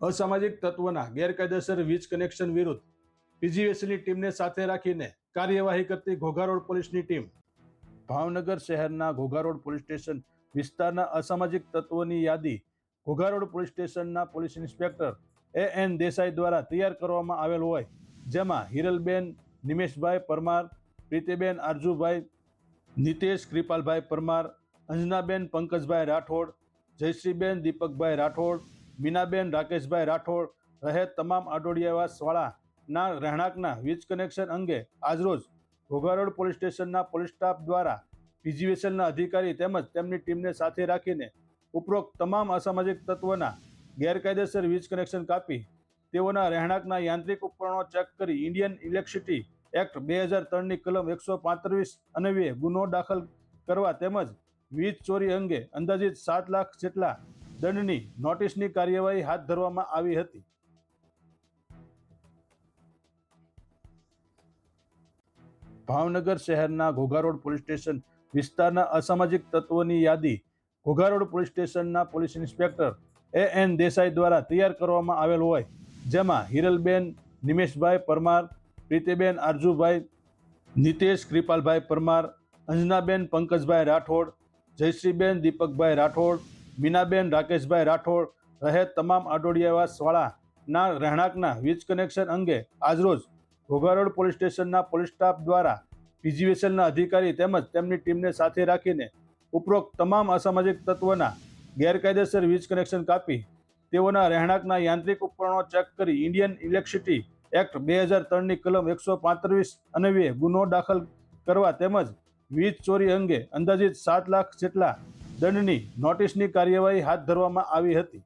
અસામાજિક તત્વોના ગેરકાયદેસર વીજ કનેક્શન વિરુદ્ધ પીજીવીસીની ટીમને સાથે રાખીને કાર્યવાહી કરતી ઘોઘારોડ પોલીસની ટીમ. ભાવનગર શહેરના ઘોઘારોડ પોલીસ સ્ટેશન વિસ્તારના અસામાજિક તત્વોની યાદી ઘોઘારોડ પોલીસ સ્ટેશનના police inspector A N Desai દ્વારા તૈયાર કરવામાં આવેલ હોય, જેમાં હિરલબેન, નિમેશભાઈ પરમાર, પ્રીતિબેન આરજુભાઈ, નિતેશ કૃપાલભાઈ પરમાર, અંજનાબેન પંકજભાઈ રાઠોડ, જયશ્રીબેન દીપકભાઈ રાઠોડ મીનાબેન, રાકેશભાઈ રાઠોડ રહે તમામ આડોડિયાવાસવાળાના રહેણાંકના વીજ કનેક્શન અંગે આજરોજ ઘોઘારોડ પોલીસ સ્ટેશનના પોલીસ સ્ટાફ દ્વારા પીજીવીએસએલના અધિકારી તેમજ તેમની ટીમને સાથે રાખીને ઉપરોક્ત તમામ અસામાજિક તત્વોના ગેરકાયદેસર વીજ કનેક્શન કાપી તેઓના રહેણાંકના યાંત્રિક ઉપકરણો ચેક કરી ઇન્ડિયન ઇલેક્ટ્રિસિટી એક્ટ બે હજાર ત્રણની કલમ એકસો પાંત્રીસ અન્વયે ગુનો દાખલ કરવા તેમજ વીજ ચોરી અંગે અંદાજિત સાત લાખ જેટલા દંડની નોટિસની કાર્યવાહી હાથ ધરવામાં આવી હતી. ભાવનગર શહેરના ઘોઘારોડ પોલીસ સ્ટેશન વિસ્તારના અસામાજિક તત્વોની યાદી ઘોઘારોડ પોલીસ સ્ટેશનના police inspector A N Desai દ્વારા તૈયાર કરવામાં આવેલ હોય, જેમાં હિરલબેન, નિમેશભાઈ પરમાર, પ્રીતિબેન આરજુભાઈ, નિતેશ કૃપાલભાઈ પરમાર, અંજનાબેન પંકજભાઈ રાઠોડ, જયશ્રીબેન દીપકભાઈ રાઠોડ મીનાબેન, રાકેશભાઈ રાઠોડ રહે તમામ આડોડિયાવાસવાળાના રહેણાંકના વીજ કનેક્શન અંગે આજરોજ ઘોઘારોડ પોલીસ સ્ટેશનના પોલીસ સ્ટાફ દ્વારા પીજીવીએસએલના અધિકારી તેમજ તેમની ટીમને સાથે રાખીને ઉપરોક્ત તમામ અસામાજિક તત્વોના ગેરકાયદેસર વીજ કનેક્શન કાપી તેઓના રહેણાંકના યાંત્રિક ઉપકરણો ચેક કરી ઇન્ડિયન ઇલેક્ટ્રિસિટી એક્ટ બે હજાર ત્રણની કલમ એકસો પાંત્રીસ અન્વયે ગુનો દાખલ કરવા તેમજ વીજ ચોરી અંગે અંદાજિત સાત લાખ જેટલા દંડની નોટિસની કાર્યવાહી હાથ ધરવામાં આવી હતી.